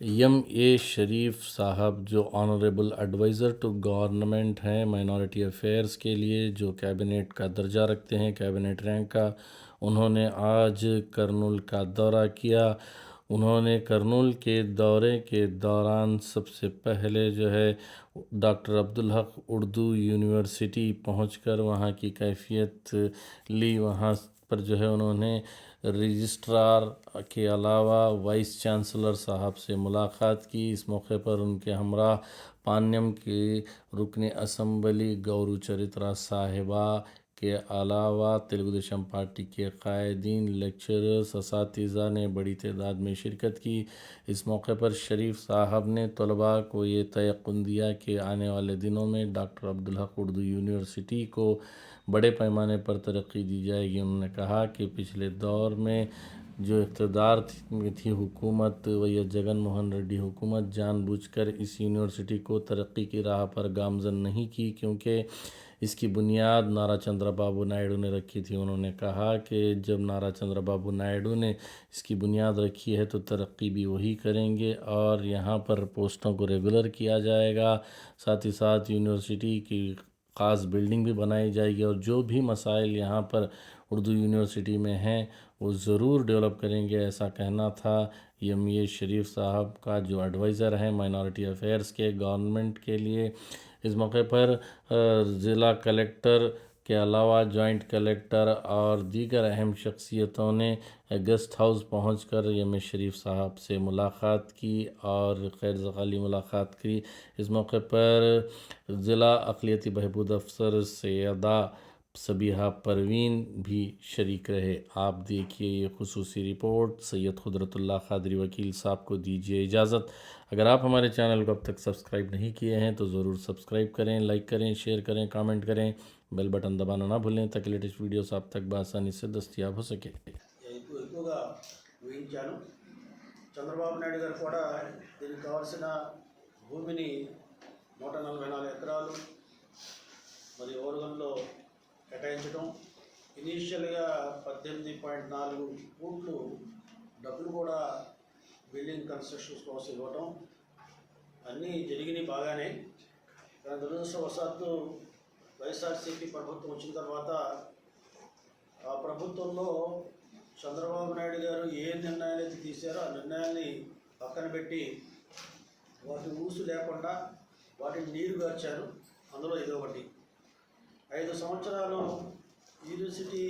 یم اے شریف صاحب جو آنریبل ایڈوائزر ٹو گورنمنٹ ہیں مائنورٹی افیئرس کے لیے، جو کیبنیٹ کا درجہ رکھتے ہیں کیبنیٹ رینک کا۔ انہوں نے آج کرنول کا دورہ کیا۔ انہوں نے کرنول کے دورے کے دوران سب سے پہلے جو ہے، ڈاکٹر عبدالحق اردو یونیورسٹی پہنچ کر وہاں کی کیفیت لی۔ وہاں پر جو ہے، انہوں نے رجسٹرار کے علاوہ وائس چانسلر صاحب سے ملاقات کی۔ اس موقع پر ان کے ہمراہ پانیم کے رکن اسمبلی گورو چرترا صاحبہ کے علاوہ تلگو دیشم پارٹی کے قائدین لیکچررس اساتذہ نے بڑی تعداد میں شرکت کی۔ اس موقع پر شریف صاحب نے طلباء کو یہ تیقن دیا کہ آنے والے دنوں میں ڈاکٹر عبدالحق اردو یونیورسٹی کو بڑے پیمانے پر ترقی دی جائے گی۔ انہوں نے کہا کہ پچھلے دور میں جو اقتدار تھی حکومت ویا جگن موہن ریڈی حکومت، جان بوجھ کر اس یونیورسٹی کو ترقی کی راہ پر گامزن نہیں کی، کیونکہ اس کی بنیاد نارا چندرا بابو نائیڈو نے رکھی تھی۔ انہوں نے کہا کہ جب نارا چندرا بابو نائیڈو نے اس کی بنیاد رکھی ہے تو ترقی بھی وہی کریں گے اور یہاں پر پوسٹوں کو ریگولر کیا جائے گا۔ ساتھ ہی ساتھ یونیورسٹی کی خاص بلڈنگ بھی بنائی جائے گی اور جو بھی مسائل یہاں پر اردو یونیورسٹی میں ہیں، وہ ضرور ڈیولپ کریں گے۔ ایسا کہنا تھا ایم اے شریف صاحب کا جو ایڈوائزر ہے مائنورٹی افیئرس کے گورنمنٹ کے لیے۔ اس موقع پر ضلع کلیکٹر کے علاوہ جوائنٹ کلیکٹر اور دیگر اہم شخصیتوں نے گیسٹ ہاؤس پہنچ کر یم شریف صاحب سے ملاقات کی اور خیر زخالی ملاقات کی۔ اس موقع پر ضلع اقلیتی بہبود افسر سیدہ سبیحہ پروین بھی شریک رہے۔ آپ دیکھیے یہ خصوصی رپورٹ، سید قدرت اللہ قادری وکیل صاحب کو دیجیے اجازت۔ اگر آپ ہمارے چینل کو اب تک سبسکرائب نہیں کیے ہیں تو ضرور سبسکرائب کریں، لائک کریں، شیئر کریں، کامنٹ کریں۔ Bell button दबाना ना भूलें ताकि लेटेस्ट वीडियोस आप तक बसानी से दस्तियाब हो सके ఎక్కువ ఎక్కువగా ఊహించాను చంద్రబాబు నాయుడు గారు కూడా దీనికి కావాల్సిన భూమిని నూట నలభై నాలుగు ఎకరాలు మరి ఓరుగంలో కేటాయించడం ఇనీషియల్గా పద్దెనిమిది పాయింట్ నాలుగు కోట్లు డబ్బులు కూడా బిల్డింగ్ కన్స్ట్రక్షన్స్ కోసం ఇవ్వటం అన్నీ జరిగినాయి బాగానే కానీ దురదృష్టవశాత్తు వైఎస్ఆర్సీపీ ప్రభుత్వం వచ్చిన తర్వాత ఆ ప్రభుత్వంలో చంద్రబాబు నాయుడు గారు ఏ నిర్ణయాలు అయితే తీశారో ఆ నిర్ణయాల్ని పక్కన పెట్టి వాటి ఊసు లేకుండా వాటిని నీరు గార్చారు. అందులో ఇది ఒకటి. ఐదు సంవత్సరాలు యూనివర్సిటీ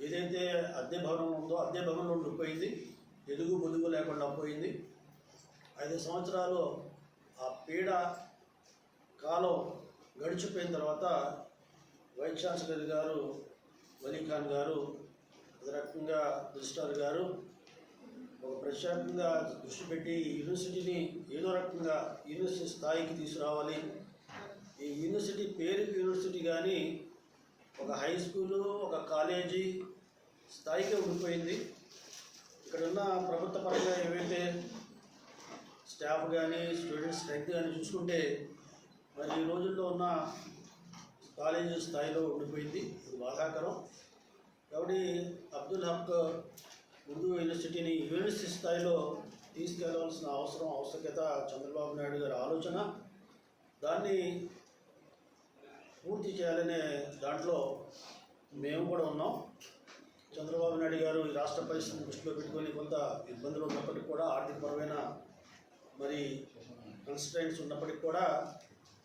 ఏదైతే అద్దె భవనం ఉందో అద్దె భవనంలో ఉండిపోయింది. ఎదుగు బొదుగు లేకుండా పోయింది. ఐదు సంవత్సరాలు ఆ పీడ కాలం గడిచిపోయిన తర్వాత వైస్ ఛాన్సలర్ గారు వలీ ఖాన్ గారు అదే రకంగా రిజిస్ట్రార్ గారు ఒక ప్రశాంతంగా దృష్టి పెట్టి ఈ యూనివర్సిటీని ఏదో రకంగా యూనివర్సిటీ స్థాయికి తీసుకురావాలి. ఈ యూనివర్సిటీ పేరుకి యూనివర్సిటీ కానీ ఒక హై స్కూలు ఒక కాలేజీ స్థాయికే ఉండిపోయింది. ఇక్కడ ఉన్న ప్రభుత్వ పరంగా ఏవైతే స్టాఫ్ కానీ స్టూడెంట్స్ స్ట్రెంగ్త్ కానీ చూసుకుంటే మరి ఈ రోజుల్లో ఉన్న కాలేజీ స్థాయిలో ఉండిపోయింది. ఇది బాధాకరం. కాబట్టి అబ్దుల్ హక్ ఉర్దూ యూనివర్సిటీని యూనివర్సిటీ స్థాయిలో తీసుకెళ్ళవలసిన అవసరం ఆవశ్యకత చంద్రబాబు నాయుడు గారి ఆలోచన. దాన్ని పూర్తి చేయాలనే దాంట్లో మేము కూడా ఉన్నాం. చంద్రబాబు నాయుడు గారు ఈ రాష్ట్ర పరిస్థితిని దృష్టిలో పెట్టుకొని కొంత ఇబ్బందులు ఉన్నప్పటికీ కూడా ఆర్థికపరమైన మరి కన్స్టెంట్స్ ఉన్నప్పటికీ కూడా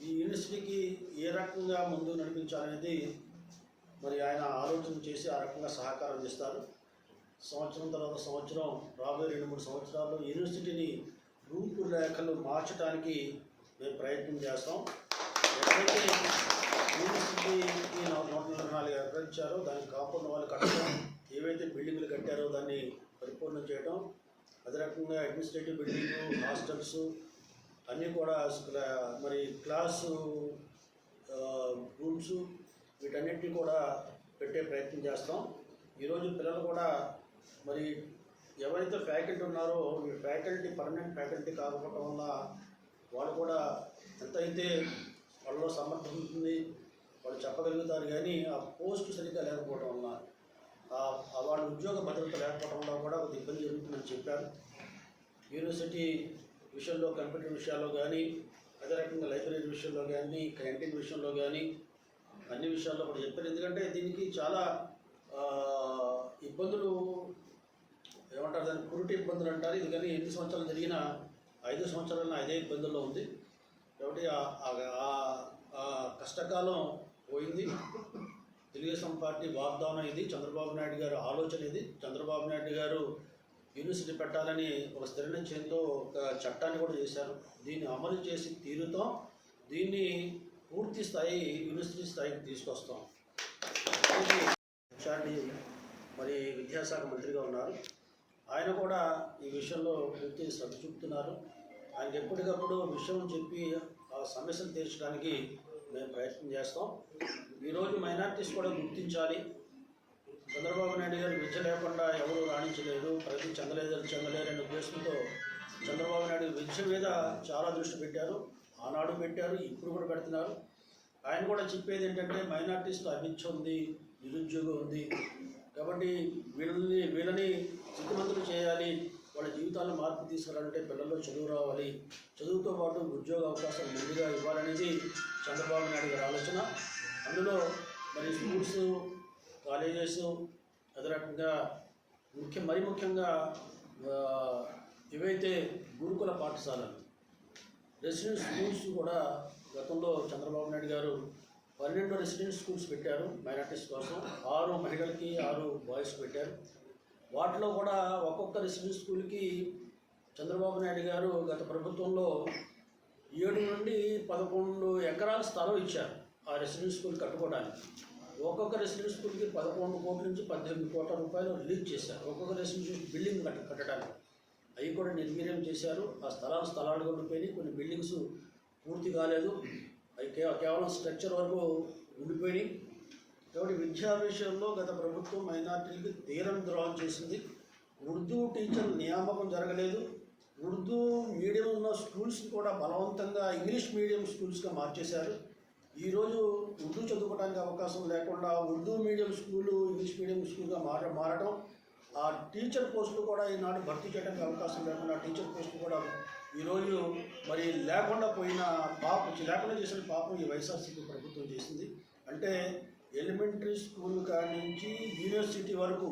ఈ యూనివర్సిటీకి ఏ రకంగా ముందు నడిపించాలనేది మరి ఆయన ఆలోచన చేసి ఆ రకంగా సహకారం చేస్తారు. సంవత్సరం తర్వాత సంవత్సరం రాబోయే రెండు మూడు సంవత్సరాల్లో యూనివర్సిటీని రూపురేఖలు మార్చడానికి మేము ప్రయత్నం చేస్తాం. ఎక్కడైతే యూనివర్సిటీకి నూట నలభై నాలుగు ఎకరాలు ఇచ్చారో దానికి కాకుండా వాళ్ళు కట్టడం ఏవైతే బిల్డింగ్లు కట్టారో దాన్ని పరిపూర్ణం చేయడం అదే రకంగా అడ్మినిస్ట్రేటివ్ బిల్డింగ్ హాస్టల్స్ అన్నీ కూడా మరి క్లాసు రూమ్స్ వీటన్నిటిని కూడా పెట్టే ప్రయత్నం చేస్తాం. ఈరోజు పిల్లలు కూడా మరి ఎవరైతే ఫ్యాకల్టీ ఉన్నారో ఈ ఫ్యాకల్టీ పర్మనెంట్ ఫ్యాకల్టీ కాకపోవడం వల్ల వాళ్ళు కూడా ఎంతైతే వాళ్ళలో సమర్థం ఉంటుంది వాళ్ళు చెప్పగలుగుతారు కానీ ఆ పోస్ట్ సరిగ్గా లేకపోవడం వల్ల వాళ్ళ ఉద్యోగ భద్రత లేకపోవడం వల్ల కూడా ఒక ఇబ్బంది జరుగుతుందని చెప్పారు. యూనివర్సిటీ విషయంలో కంప్యూటర్ విషయాల్లో కానీ అదే రకంగా లైబ్రరీ విషయంలో కానీ క్యాంటీన్ విషయంలో కానీ అన్ని విషయాల్లో కూడా చెప్పారు ఎందుకంటే దీనికి చాలా ఇబ్బందులు ఏమంటారు దాన్ని కురుటి ఇబ్బందులు అంటారు. ఇది కానీ ఎన్ని సంవత్సరాలు జరిగిన ఐదు సంవత్సరాల అదే ఇబ్బందుల్లో ఉంది. కాబట్టి ఆ కష్టకాలం పోయింది. తెలుగుదేశం పార్టీ వాగ్దానం ఇది. చంద్రబాబు నాయుడు గారు ఆలోచన ఇది. చంద్రబాబు నాయుడు గారు యూనివర్సిటీ పెట్టాలని ఒక స్థిర నిశ్చయంతో ఒక చట్టాన్ని కూడా చేశారు. దీన్ని అమలు చేసి తీరుతో. దీన్ని పూర్తి స్థాయి యూనివర్సిటీ స్థాయికి తీసుకొస్తాం. హెచ్ఆర్డి మరి విద్యాశాఖ మంత్రిగా ఉన్నారు. ఆయన కూడా ఈ విషయంలో పూర్తి శ్రద్ధ చూపుతున్నారు. ఆయనకి ఎప్పటికప్పుడు విషయం చెప్పి ఆ సమస్యను తీర్చడానికి మేము ప్రయత్నం చేస్తాం. ఈరోజు మైనార్టీస్ కూడా గుర్తించాలి. చంద్రబాబు నాయుడు గారు విద్య లేకుండా ఎవరు రాణించలేదు ప్రతి చెందలేదు చెందలేరు అనే ఉద్దేశంతో చంద్రబాబు నాయుడు విద్య మీద చాలా దృష్టి పెట్టారు. ఆనాడు పెట్టారు ఇప్పుడు కూడా పెడుతున్నారు. ఆయన కూడా చెప్పేది ఏంటంటే మైనార్టీస్లో అభిచ్చ ఉంది నిరుద్యోగం ఉంది. కాబట్టి వీళ్ళని వీళ్ళని స్థితిమంతులు చేయాలి. వాళ్ళ జీవితాల్లో మార్పు తీసుకురావాలంటే పిల్లల్లో చదువు రావాలి. చదువుతో పాటు ఉద్యోగ అవకాశాలు ముందుగా ఇవ్వాలనేది చంద్రబాబు నాయుడు గారి ఆలోచన. అందులో మరి స్కూల్స్ కాలేజెస్ అదే రకంగా ముఖ్య మరి ముఖ్యంగా ఇవైతే ఏవైతే గురుకుల పాఠశాలలు రెసిడెన్స్ స్కూల్స్ కూడా గతంలో చంద్రబాబు నాయుడు గారు పన్నెండు రెసిడెన్స్ స్కూల్స్ పెట్టారు మైనార్టీస్ కోసం. ఆరు మహిళలకి ఆరు బాయ్స్ పెట్టారు. వాటిలో కూడా ఒక్కొక్క రెసిడెన్స్ స్కూల్కి చంద్రబాబు నాయుడు గారు గత ప్రభుత్వంలో ఏడు నుండి పదకొండు ఎకరాల స్థలం ఇచ్చారు ఆ రెసిడెన్స్ స్కూల్ కట్టుకోవడానికి. ఒక్కొక్క రెసిడెన్షియల్కి స్కూల్కి పదకొండు కోట్ల నుంచి పద్దెనిమిది కోట్ల రూపాయలు లీక్ చేశారు. ఒక్కొక్క రెసిడెన్షియల్ బిల్డింగ్ కట్ట కట్టడానికి. అవి కూడా నిర్వీర్యం చేశారు. ఆ స్థలాలు స్థలాలుగా ఉండిపోయినాయి కొన్ని బిల్డింగ్స్ పూర్తి కాలేదు. అవి కేవలం స్ట్రక్చర్ వరకు ఉండిపోయినాయి. కాబట్టి విద్యా విషయంలో గత ప్రభుత్వం మైనార్టీలకి తీరం ద్రోహం చేసింది. ఉర్దూ టీచర్ నియామకం జరగలేదు. ఉర్దూ మీడియం ఉన్న స్కూల్స్ కూడా బలవంతంగా ఇంగ్లీష్ మీడియం స్కూల్స్గా మార్చేశారు. ఈరోజు ఉర్దూ చదువుకోవడానికి అవకాశం లేకుండా Urdu medium school English medium స్కూల్గా మార మారడం ఆ టీచర్ పోస్టులు కూడా ఈనాడు భర్తీ చేయడానికి అవకాశం లేకుండా టీచర్ పోస్టులు కూడా ఈరోజు మరి లేకుండా పోయిన పాప లేకుండా చేసిన పాపం ఈ వైఎస్ఆర్సీపీ ప్రభుత్వం చేసింది. అంటే ఎలిమెంటరీ స్కూల్ కాడి నుంచి యూనివర్సిటీ వరకు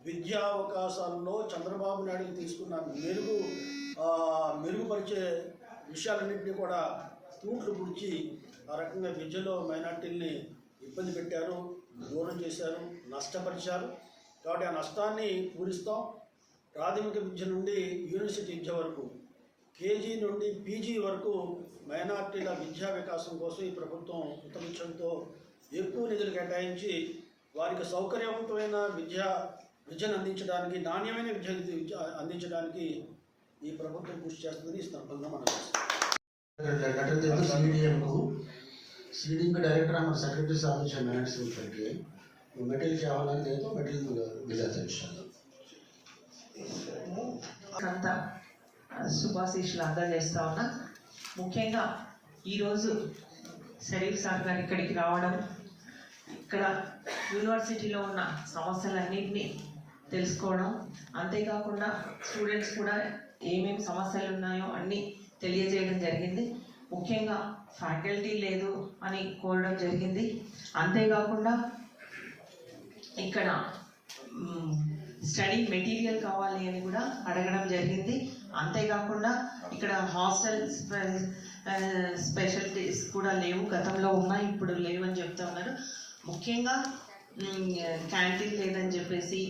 విద్యా అవకాశాల్లో చంద్రబాబు నాయుడు తీసుకున్న మెరుగు మెరుగుపరిచే విషయాలన్నింటినీ కూడా తూట్లు పుడిచి ఆ రకంగా విద్యలో మైనార్టీల్ని ఇబ్బంది పెట్టారు దూరం చేశారు నష్టపరిచారు. కాబట్టి ఆ నష్టాన్ని పూరిస్తాం. ప్రాథమిక విద్య నుండి యూనివర్సిటీ విద్య వరకు కేజీ నుండి పీజీ వరకు మైనార్టీల విద్యా వికాసం కోసం ఈ ప్రభుత్వం ఉత్తమించడంతో ఎక్కువ నిధులు కేటాయించి వారికి సౌకర్యవంతమైన విద్య విద్యను అందించడానికి నాణ్యమైన విద్య విద్య అందించడానికి ఈ ప్రభుత్వం కృషి చేస్తుందని ఈ సందర్భంగా మనం लेटर दे दो सीडीएम को सीडीएम के डायरेक्टर हमारे सेक्रेटरी साहब से मिनट्स में करके वो मेटेरियल क्या होना दे तो मेटेरियल भिजाते हैं इंशाल्लाह అంతా శుభాశీషులు అందజేస్తా ఉన్నా ముఖ్యంగా ఈరోజు షరీఫ్ సార్ గారు ఇక్కడికి రావడం ఇక్కడ యూనివర్సిటీలో ఉన్న సమస్యలన్నింటినీ తెలుసుకోవడం అంతేకాకుండా స్టూడెంట్స్ కూడా ఏమేమి సమస్యలు ఉన్నాయో అన్నీ తెలియజేయడం జరిగింది ముఖ్యంగా ఫ్యాకల్టీ లేదు అని కోరడం జరిగింది. అంతేకాకుండా ఇక్కడ స్టడీ మెటీరియల్ కావాలి అని కూడా అడగడం జరిగింది. అంతేకాకుండా ఇక్కడ హాస్టల్ స్పెషాలిటీస్ కూడా లేవు. గతంలో ఉన్నాయి ఇప్పుడు లేవు అని చెప్తా ఉన్నారు. ముఖ్యంగా క్యాంటీన్ లేదని చెప్పేసి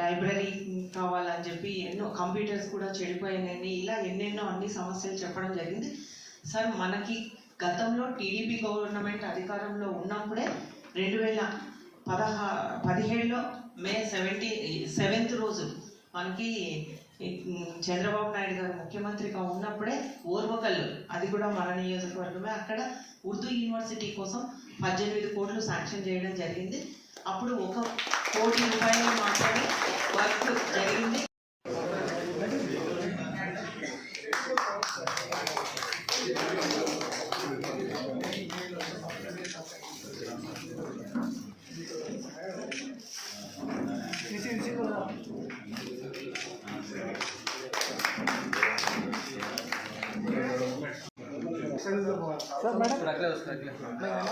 లైబ్రరీ కావాలని చెప్పి ఎన్నో కంప్యూటర్స్ కూడా చెడిపోయాయని ఇలా ఎన్నెన్నో అన్ని సమస్యలు చెప్పడం జరిగింది. సార్ మనకి గతంలో టీడీపీ గవర్నమెంట్ అధికారంలో ఉన్నప్పుడే రెండు వేల పదహా పదిహేడులో మే సెవెంటీ సెవెంత్ రోజు మనకి చంద్రబాబు నాయుడు గారు ముఖ్యమంత్రిగా ఉన్నప్పుడే ఓర్వకల్లు అది కూడా మన నియోజకవర్గమే అక్కడ ఉర్దూ యూనివర్సిటీ కోసం పద్దెనిమిది కోట్లు శాంక్షన్ చేయడం జరిగింది. అప్పుడు ఒక కోటి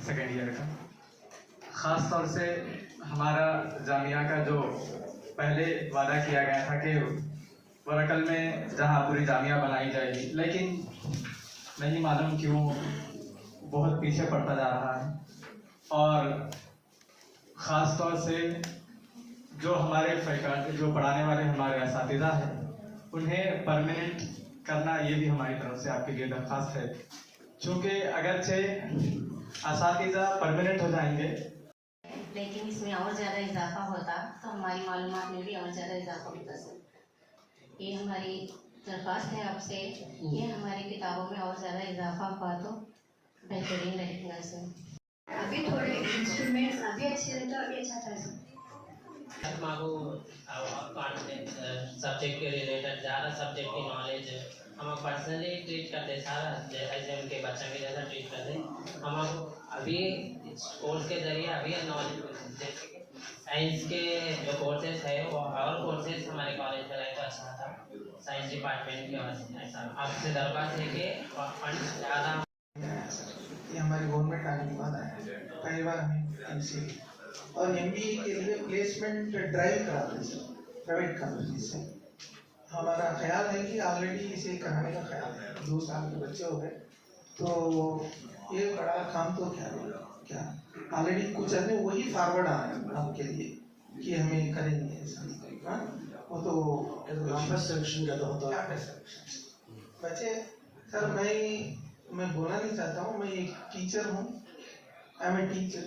سیکنڈ ایئر کا خاص طور سے ہمارا جامعہ کا جو پہلے وعدہ کیا گیا تھا کہ ورکل میں جہاں پوری جامعہ بنائی جائے گی لیکن نہیں معلوم کیوں بہت پیچھے پڑتا جا رہا ہے اور خاص طور سے جو ہمارے فیکلٹی جو پڑھانے والے ہمارے اساتذہ ہیں، انہیں پرمننٹ کرنا یہ بھی ہماری طرف سے آپ کے لیے درخواست ہے۔ چونکہ اگرچہ اساتذہ پرماننٹ ہو جائیں گے، لیکن اس میں اور زیادہ اضافہ ہوتا تو ہماری معلومات میں بھی اور زیادہ اضافہ ہوتا۔ سر یہ ہماری درخواست ہے آپ سے۔ یہ ہماری کتابوں میں اور زیادہ اضافہ ہوا تو بہترین رہے گا۔ سر ابھی تھوڑے انسٹرومنٹس ابھی اچھے رہتے ابھی اچھا تھا ماں کو سبجیکٹ کے ریلیٹڈ زیادہ سبجیکٹ کی نالج ہم پرسنلی ٹریٹ کرتے سارا جیسے ان کے بچوں کے جیسا ٹریٹ کرتے ہم کو ابھی کورس کے ذریعے ابھی نالج سائنس کے جو کورسز ہے وہ اور کورسز ہمارے کالج میں رہے تو اچھا تھا سائنس ڈپارٹمنٹ کے آپ سے درخواست ہے کہ فنڈس زیادہ یہ ہماری گورنمنٹ آنے کے بعد آیا پہلی بار ہمیں ایم سی اور ایم بی اے کے لیے پلیسمنٹ ڈرائیو کراتے سر پرائیویٹ کمپنی سے۔ ہمارا خیال ہے کہ آلریڈی اسے کرانے کا خیال ہے۔ دو سال کے بچے ہو گئے تو یہ بڑا کام تو کیا کیا؟ آلریڈی کچھ آدمی وہی فارورڈ آ رہے ہیں آپ کے لیے کہ ہمیں کریں گے ہاں؟ وہ تو سلیکشن زیادہ ہوتا ہے بچے سر میں میں بولنا نہیں چاہتا ہوں، میں ایک ٹیچر ہوں۔ آئی اے ٹیچر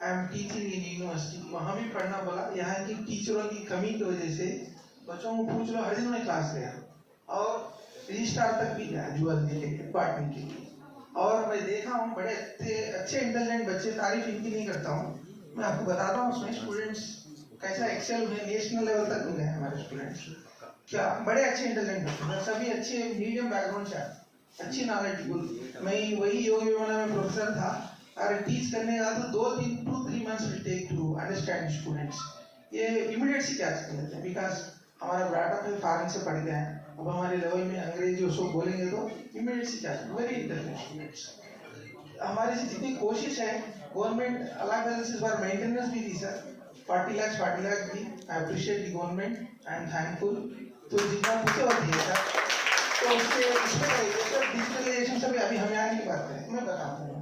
آئی ایم ٹیچنگ ان یونیورسٹی وہاں بھی پڑھنا پڑا۔ یہاں کی ٹیچروں کی کمی کی وجہ سے بچوں کو پوچھ لو، ہر دن میں کلاس گیا اور رجسٹرار تک بھی گیا جوالنے کے کے لیے۔ اور میں دیکھا ہوں، بڑے اچھے انٹیلیجنٹ بچے، تعریف ان کی نہیں کرتا ہوں۔ میں آپ کو بتاتا ہوں، اس میں اسٹوڈنٹس کیسا ایکسل ہوئے نیشنل لیول تک گئے ہمارے اسٹوڈنٹس کیا؟ بڑے اچھے انٹیلیجنٹ بچے، سبھی اچھے میڈیم بیک گراؤنڈ سے اچھی نالج گل میں وہی یوگی والا میں پروفیسر تھا۔ اور ٹیچ کرنے کا تو دو تین ٹو تھری منتھس ول ٹیک ٹو انڈرسٹینڈ اسٹوڈنٹس یہ امیڈیٹ سے کیچ کر لیتے ہیں بیکاز ہمارا براٹ اپ فارن سے پڑھ گیا ہے۔ اب ہمارے لیول میں انگریزی اس کو بولیں گے تو امیڈیٹ سے کیچ ویری انٹیلیجنٹ اسٹوڈنٹس ہماری سے جتنی کوشش ہے گورنمنٹ اللہ تعالیٰ سے اس بار مینٹیننس بھی دی سر۔ فورٹی لاکھ فورٹی لاکھ بھی۔ آئی اپریشیٹ دی گورنمنٹ آئی ایم تھینک فل تو جتنا ہوتی ہے سر۔ तो उससे उसमें डिजिटलाइजेशन से भी अभी हमें आने की बात है मैं बताता हूँ